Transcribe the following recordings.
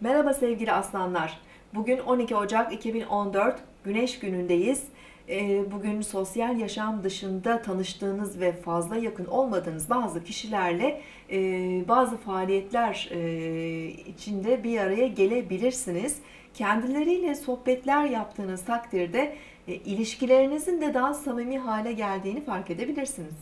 Merhaba sevgili aslanlar. Bugün 12 Ocak 2014 Güneş günündeyiz. Ee, Bugün sosyal yaşam dışında tanıştığınız ve fazla yakın olmadığınız bazı kişilerle e, bazı faaliyetler e, içinde bir araya gelebilirsiniz. Kendileriyle sohbetler yaptığınız takdirde e, ilişkilerinizin de daha samimi hale geldiğini fark edebilirsiniz.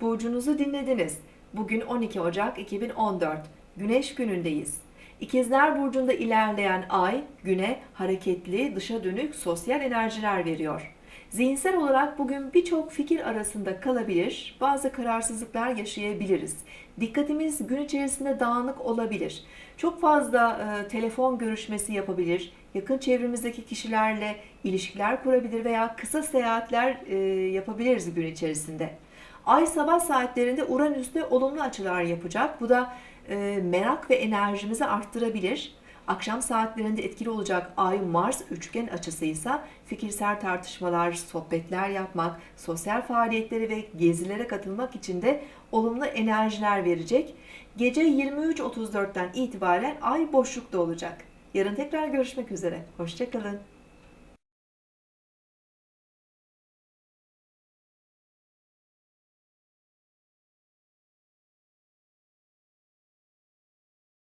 Burcunuzu dinlediniz. Bugün 12 Ocak 2014. Güneş günündeyiz. İkizler Burcu'nda ilerleyen ay, güne hareketli, dışa dönük sosyal enerjiler veriyor. Zihinsel olarak bugün birçok fikir arasında kalabilir, bazı kararsızlıklar yaşayabiliriz. Dikkatimiz gün içerisinde dağınık olabilir. Çok fazla e, telefon görüşmesi yapabilir, yakın çevremizdeki kişilerle ilişkiler kurabilir veya kısa seyahatler e, yapabiliriz gün içerisinde. Ay sabah saatlerinde Uranüs'te olumlu açılar yapacak. Bu da e, merak ve enerjimizi arttırabilir. Akşam saatlerinde etkili olacak Ay Mars üçgen açısıysa fikirsel tartışmalar, sohbetler yapmak, sosyal faaliyetlere ve gezilere katılmak için de olumlu enerjiler verecek. Gece 23.34'ten itibaren Ay boşlukta olacak. Yarın tekrar görüşmek üzere. Hoşçakalın.